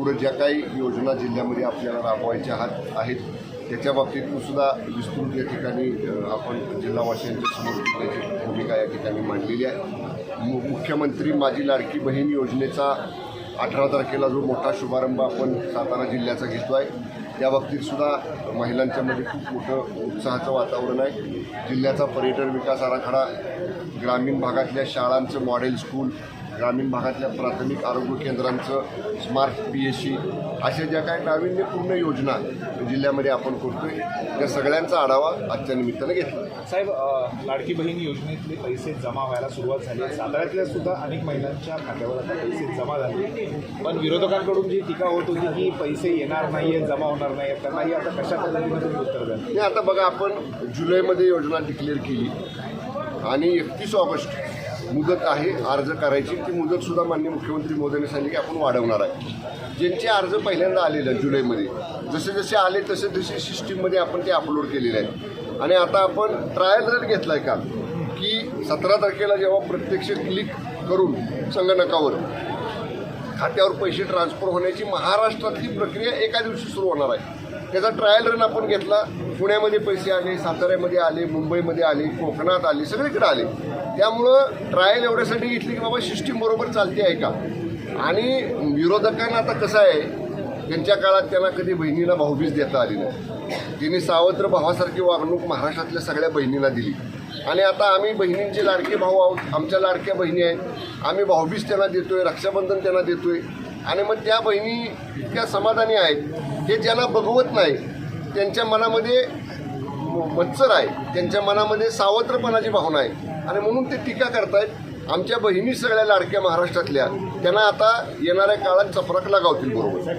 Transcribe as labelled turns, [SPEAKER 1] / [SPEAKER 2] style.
[SPEAKER 1] पुढं ज्या काही योजना जिल्ह्यामध्ये आपल्याला राबवायच्या आहात आहेत त्याच्या बाबतीत सुद्धा विस्तृत या ठिकाणी आपण जिल्हावासियांच्या समोर त्याची भूमिका या ठिकाणी मांडलेली आहे. मु मुख्यमंत्री माझी लाडकी बहीण योजनेचा अठरा तारखेला जो मोठा शुभारंभ आपण सातारा जिल्ह्याचा घेतो आहे त्या बाबतीत सुद्धा महिलांच्यामध्ये खूप मोठं उत्साहाचं वातावरण आहे. जिल्ह्याचा पर्यटन विकास आराखडा ग्रामीण भागातल्या शाळांचं मॉडेल स्कूल ग्रामीण भागातल्या प्राथमिक आरोग्य केंद्रांचं स्मार्ट पी एस सी अशा ज्या काही नाविन्यपूर्ण योजना जिल्ह्यामध्ये आपण करतोय त्या सगळ्यांचा आढावा आजच्या निमित्तानं घेतला.
[SPEAKER 2] साहेब लाडकी बहीण योजनेतले पैसे जमा व्हायला सुरुवात झाली साताऱ्यातल्या सुद्धा अनेक महिलांच्या खात्यावर आता पैसे जमा झाले पण विरोधकांकडून जी टीका होत होती की पैसे येणार नाही आहेत जमा होणार नाही आहेत त्यांनाही आता कशा पद्धतीने तुम्ही उत्तर द्याल?
[SPEAKER 1] आणि आता बघा आपण जुलैमध्ये योजना डिक्लेअर केली आणि एकतीस ऑगस्ट मुदत आहे अर्ज करायची. ती मुदतसुद्धा माननीय मुख्यमंत्री मोदींनी सांगितली की आपण वाढवणार आहे. ज्यांचे अर्ज पहिल्यांदा आलेले आहेत जुलैमध्ये जसे जसे आले तसे तसे सिस्टीममध्ये आपण ते अपलोड केलेले आहेत. आणि आता आपण ट्रायल रन घेतला आहे का की सतरा तारखेला जेव्हा प्रत्यक्ष क्लिक करून संगणकावर खात्यावर पैसे ट्रान्सफर होण्याची महाराष्ट्रातली प्रक्रिया एका दिवशी सुरू होणार आहे. त्याचा ट्रायल रन आपण घेतला. पुण्यामध्ये पैसे आले साताऱ्यामध्ये आले मुंबईमध्ये आले कोकणात आले सगळीकडे आले. त्यामुळं ट्रायल एवढ्यासाठी घेतली की बाबा सिस्टीम बरोबर चालते आहे का? आणि विरोधकांना आता कसं आहे त्यांच्या काळात त्यांना कधी बहिणीला भाऊबीज देता आली नाही. तिने सावत्र भावासारखी वागणूक महाराष्ट्रातल्या सगळ्या बहिणीला दिली. आणि आता आम्ही बहिणींचे लाडके भाऊ आहोत आमच्या लाडक्या बहिणी आहेत. आम्ही भाऊबीज त्यांना देतोय रक्षाबंधन त्यांना देतोय. आणि मग त्या बहिणी इतक्या समाधानी आहेत हे ज्यांना बघवत नाही त्यांच्या मनामध्ये म- मत्सर आहे त्यांच्या मनामध्ये सावत्रपणाची भावना आहे. आणि म्हणून ते टीका करतायत आमच्या बहिणी सगळ्या लाडक्या महाराष्ट्रातल्या त्यांना आता येणाऱ्या काळात चपराक लागावतील बरोबर.